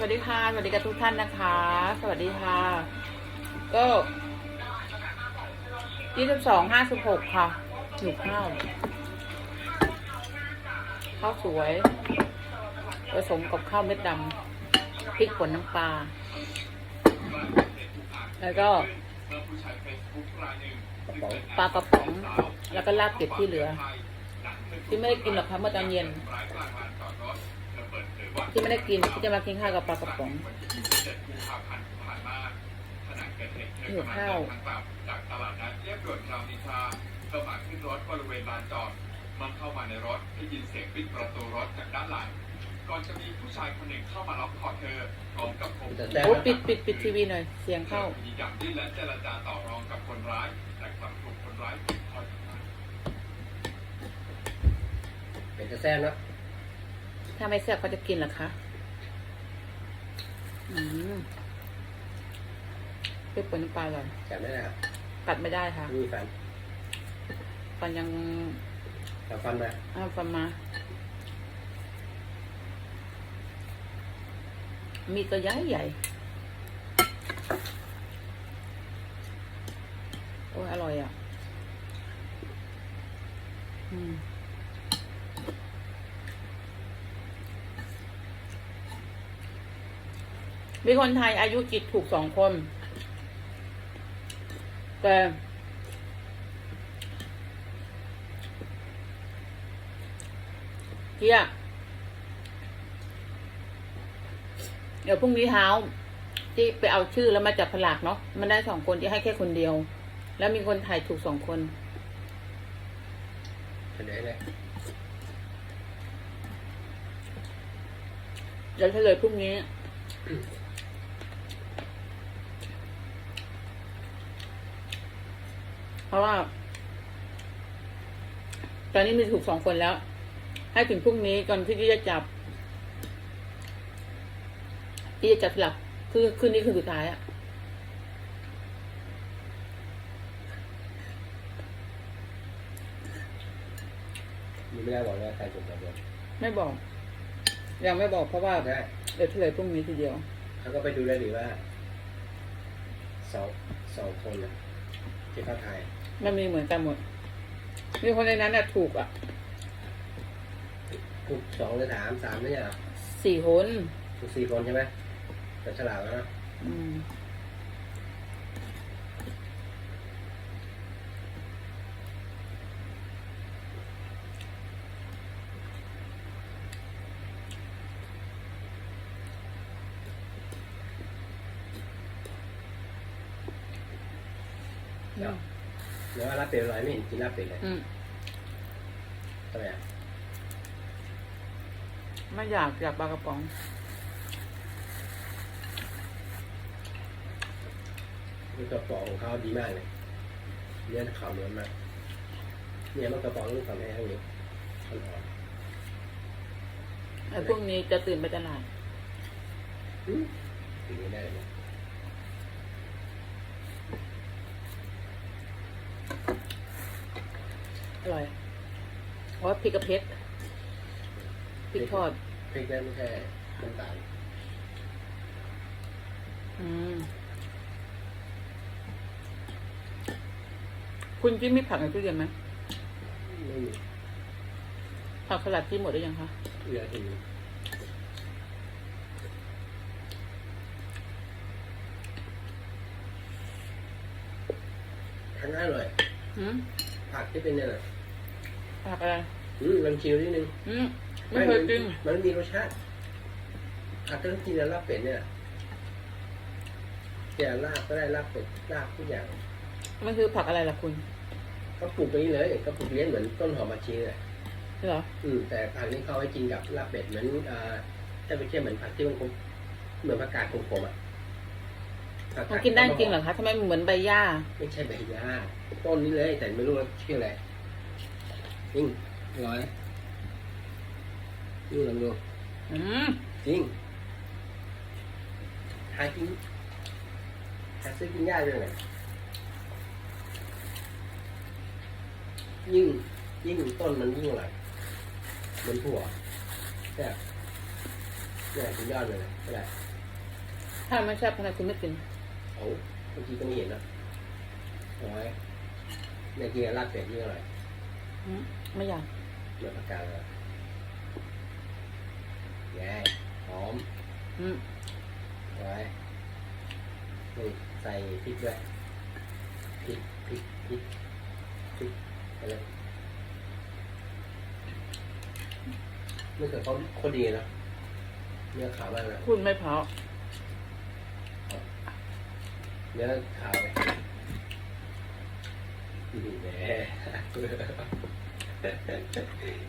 สวัสดีค่ะ สวัสดีกับทุกท่านนะคะ สวัสดีค่ะ ก็ยี่สิบสองห้าสิบหกค่ะหนูข้าวข้าวสวยผสมกับข้าวเม็ดดำพริกป่นน้ำปลาแล้วก็ปลากระป๋อง แล้วก็ลาบเก็บที่เหลือ ที่ไม่ได้กินหรอกค่ะเมื่อตอนเย็น ที่ไม่ได้กินที่จะมากินข้าวกับปลากระป๋องหิวข้าวจากตลาดนัดเรียบด่วนรามอินทราก็มาขึ้นรถบริเวณลานจอดมันเข้ามาในรถได้ยินเสียงปิดประตูรถจากด้านหลังก่อนจะมีผู้ชายคนหนึ่งเข้ามาล็อกคอเธอพร้อมกับข่มขู่โอ้ปิดปิดปิดทีวีหน่อยเสียงเข้าพยายามดิ้นและเจรจาต่อรองกับคนร้าย แต่กลับถูกคนร้ายปิดคอทำร้ายเป็นจะแซ่บเนาะ ถ้าไม่แซ่บเขาจะกินเหรอคะอืมเปรี้ยวป่นน้ำปลาอร่อยแซ่บไม่ได้ครับกัดไม่ได้ค่ะ มีฟันฟันยังเอาฟันมาอ้าวฟันมา มีตัวใหญ่ใหญ่ โอ้ยอร่อยอะ อืม มีคนไทยอายุจิตถูกสองคน แต่เฮียเดี๋ยวพรุ่งนี้เช้าที่ไปเอาชื่อแล้วมาจับผลากเนาะมันได้สองคนที่ให้แค่คนเดียว แล้วมีคนไทยถูกสองคนเฉลยเลยเดี๋ยวเฉลยพรุ่งนี้ เพราะว่า ตอนนี้มีถูกสองคนแล้ว ให้ถึงพรุ่งนี้ก่อนที่จะจับ ที่จะจับสลับคือคืนนี้คือสุดท้ายอะมีไม่ได้บอกว่าใครถูกแบบนี้ไม่บอก ยังไม่บอกเพราะว่าได้เดี๋ยวเฉลยพรุ่งนี้ทีเดียวเขาก็ไปดูได้หรือว่าสองสองคนน่ะที่เขาถ่าย มันมีเหมือนกันหมดมีคนในนั้นน่ะถูกอะถูกสองหรือสามสามไม่ใช่เหรอสี่คนถูกสี่คนใช่ไหมแต่ฉลาดแล้วนะอืม เนาะแล้วว่ารั บเป็ดอร่อยไม่เห็นกินรับเป็ดเลยอืมทำไมอะไม่อยากอยากปลากระป๋องมันกระป๋องของเขาดีมากเลยเนื้อขาวเนื้อมากเนี่ยมันกระป๋องลูกฝั่งแห้งอยู่มันหอมไอ้พวกนี้จะตื่นไปตลาด อืมกินไม่ได้เลย อร่อยเพราะว่าพริกกระเพชรพริกทอดพริกได้ไม่ใช่น้ำตาลอืมคุณกินมีผักในตู้เย็นไหมไม่มีผักสลัดที่หมดได้ยังคะเหลือถึงทานง่ายเลยอืมผักที่เป็นเนี่ยนะ ผักอะไรอืมลองชิมนิดนึงอืมไม่เคยกินมันมีรสชาติผักก็ต้องกินแล้วลาบเป็ดเนี่ยแต่ลาบก็ได้ลาบเป็ดลาบทุกอย่างมันคือผักอะไรล่ะคุณก็ปลูกไปนี่เลยก็ปลูกเลี้ยงเหมือนต้นหอมมาชีเลยเหรออืมแต่ผักนี้เขาเอาไว้กินกับลาบเป็ดเหมือนอ่าถ้าไปเทียบเหมือนผักที่มันคมเหมือนผักกาดขมๆอะผัมันกินได้จริงเหรอคะทำไมมันเหมือนใบหญ้า ไม่ใช่ใบหญ้า ต้นนี้เลยแต่ไม่รู้ว่าชื่ออะไร จริงอร่อยนี่ลองดูอืมจริงหากินหาซื้อกินยากเลยนะยิ่งยิ่งต้นมันยิ่งอร่อยเหมือนถั่วแต่เนี่ยสุดยอดเลยนะก็ได้ถ้าไม่แซ่บทำไมคุณไม่กินเอาเมื่อกี้ก็ไม่เห็นนะโอ้ยในกินกับลาบเป็ดนี่อร่อยอืม ไม่อยากเนื้อปากกาเลยแย่หอมอืมไว้นี่ใส่พริกด้วยพริกพริกพริกพริกไปเลยไม่เคยเขาโคตรดีนะเนื้อขาวมากเลยพูดไม่เพราะเนื้อขาวเลยนี่แหละ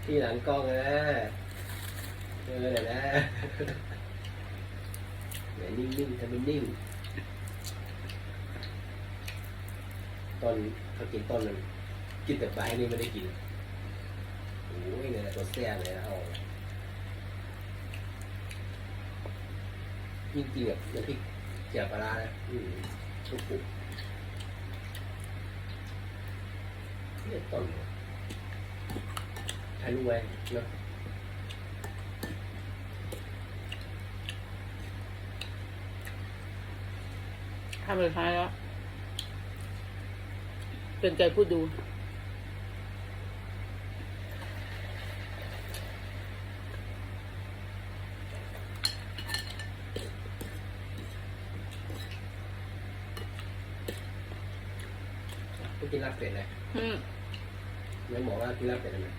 ที่หลังกล้องนะเออเดี๋ยนะเดี๋ยวนิ่งๆทำเป็นนิ่งตอนเขากินต้นนึงกินแต่ใบนี่ไม่ได้กินโอ้ยเนี่ยตัวแซ่บเลยนะเอายิ่งกินแบบน้ำพริกเจียวปลาร้านะอืมทุกปุ๊บเนี่ยต้นเนี่ย ใครรู้ไว้เนาะทำเลยท้ายแล้วเป็นใจพูดดู ไปกินลาบเป็ดเลยอืม แล้วหมอว่ากินลาบเป็ดทำไม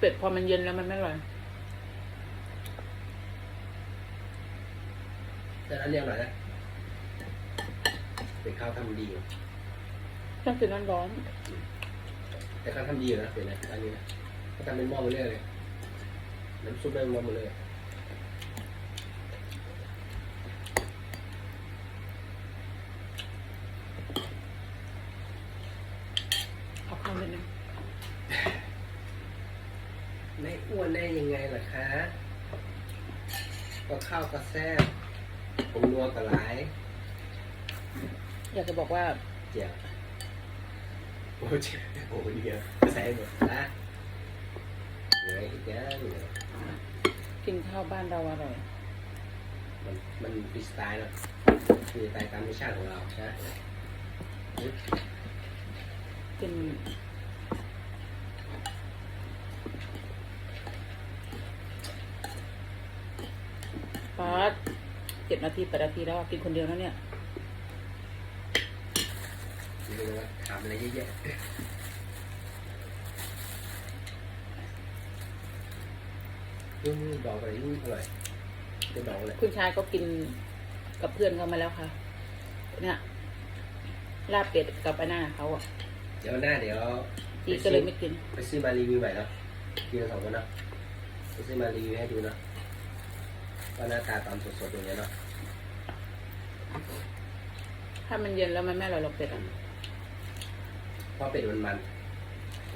เป็ดพอมันเย็นแล้วมันไม่อร่อยแต่อันเนี้ยอร่อยนะเป็ดข้าวทำดีอยู่ต้องกินร้อนแต่ข้าวทำดีอยู่นะเป็ดนะอันนี้นะเขาทำเป็นหม้อมาเรื่อยเลยน้ำซุปได้หม้อมาเลย ๆเอาข้าวนิดนึง ไม่อ้วนได้ยังไงล่ะคะ ก็ข้าวก็แซ่บผมนัวกับหลายอยากจะบอกว่าเจียวโอ้เจียวโอ้เดียวใส่หมดละเหนื่อยอีกแล้วเหนื่อยกินข้าวบ้านเราอร่อยมันมันฟรีสไตล์เนอะฟรีสไตล์ตามธรรมชาติของเรานะเป็น ปาดเจ็ดนาทีแปดนาทีแล้วอะกินคนเดียวแล้วเนี่ยไม่รู้ว่าทำอะไรเยอะแยะอืมดอกอะไรนี่อร่อยเป็นดอกเลยคุณชายก็กินกับเพื่อนเขามาแล้วค่ะ เนี่ยลาบเป็ดกับไอ้หน้าเขาอะ เดี๋ยวหน้าเดี๋ยวจีก็เลยไม่กิน ไปซื้อมารีวิวใหม่เนาะกินกันสองคนเนาะไปซื้อมารีวิวให้ดูเนาะ ว่าหน้าตาตามสดๆอย่างเงี้ยเนาะถ้ามันเย็นแล้วมันไม่อร่อยหรอกเป็ดอะเพราะเป็ดมันมัน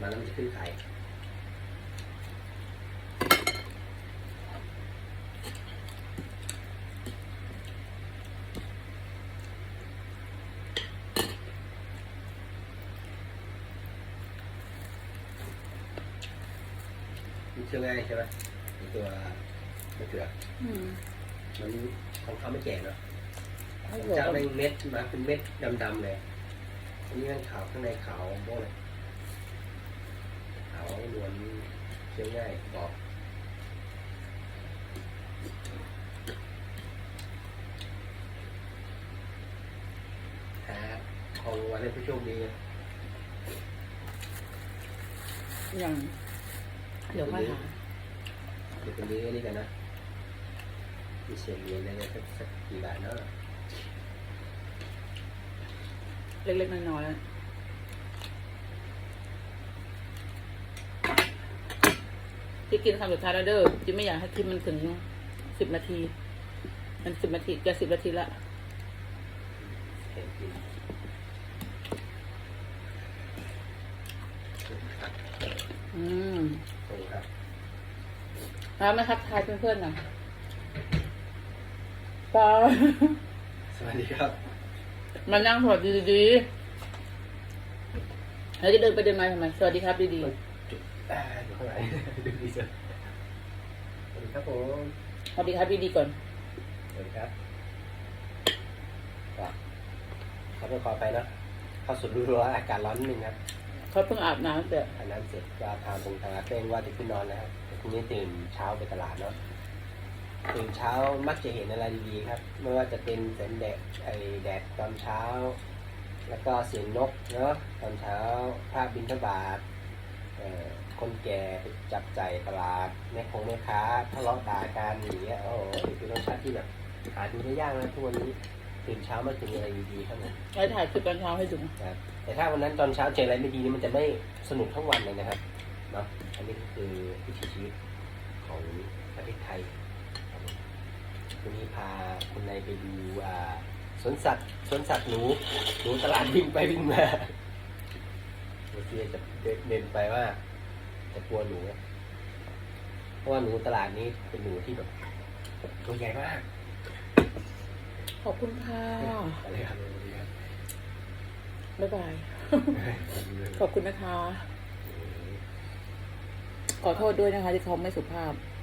มันแล้วมันจะขึ้นไข่มันเชื่อง่ายใช่ไหมไอ้ตัว มะเขืออืมมันของเขาไม่แก่เนาะเขาของบอกเจ้าว่าแม่งเม็ดมาเป็นเม็ดดำๆเลยอันนี้มันขาวข้างในขาวโบ้เลยขาวนวลเชื่อง่ายบอกหาของวันให้ผู้โชคดีนะอย่างเดี๋ยวค่อยหาเดี๋ยวตรงนี้อันนี้กันนะ มีเศษเหรียญอะไรสักสักกี่บาทเนาะเล็กๆน้อยๆที่กินคำสุดท้ายแล้วเด้อจิไม่อยากให้คลิปมันถึงสิบนาที มันสิบนาทีจะสิบนาทีละเห็นกินอืม ตรงครับ แล้วมาทักทายเพื่อนๆหน่อย ปาสวัสดีครับ มานั่งสวัสดีดีๆแล้วจะเดินไปเดินมาทำไมสวัสดีครับดีจุดอ่าอยู่ข้างหลังดูดีจังสวัสดีครับผมสวัสดีครับพี่ดีก่อน สวัสดีครับก็ขอโทษขอไปเนอะเข้าสู่ฤดูร้อนอากาศร้อนนิดนึงครับเขาเพิ่งอาบน้ำแต่อันนั้นเสร็จก็ทานตรงทางอาเต้งว่าจะขึ้นนอนแล้วครับแต่พรุ่งนี้ตื่นเช้าไปตลาดเนาะ ตื่นเช้ามักจะเห็นอะไรดีๆครับ ไม่ว่าจะเป็นแสงแดดไอแดดตอนเช้า แล้วก็เสียงนกเนาะตอนเช้าภาพบินทบาทเอ่อคนแก่ไปจับใจายตลาดแม่คงแม่ค้าทะเลาะด่ากันอย่างเงี้ยโอ้โหเป็นรสชาติที่แบบหาดูได้ยากนะทุกวันนี้ตื่นเช้ามาถึงอะไรดีๆครับผมไว้ถ่ายคลิปตอนเช้าให้ดูครับแต่ถ้าวันนั้นตอนเช้าเจออะไรไม่ดีนี่มันจะไม่สนุกทั้งวันเลยนะครับเนาะอันนี้ก็คือวิถีชีวิตของประเทศไทยครับผม วันนี้พาคุณนายไปดูอ่าสวนสัตว์สวนสัตว์หนูหนูตลาดวิ่งไปวิ่งมาเมื่อกี้จะเดินไปว่า จะกลัวหนูนะเพราะว่าหนูตลาดนี้เป็นหนูที่แบบตัวใหญ่มากขอบคุณค่ะอะไรครับสวัสดีครับบ๊ายบาย ขอบคุณนะคะ ขอโทษด้วยนะคะที่เขาไม่สุภาพค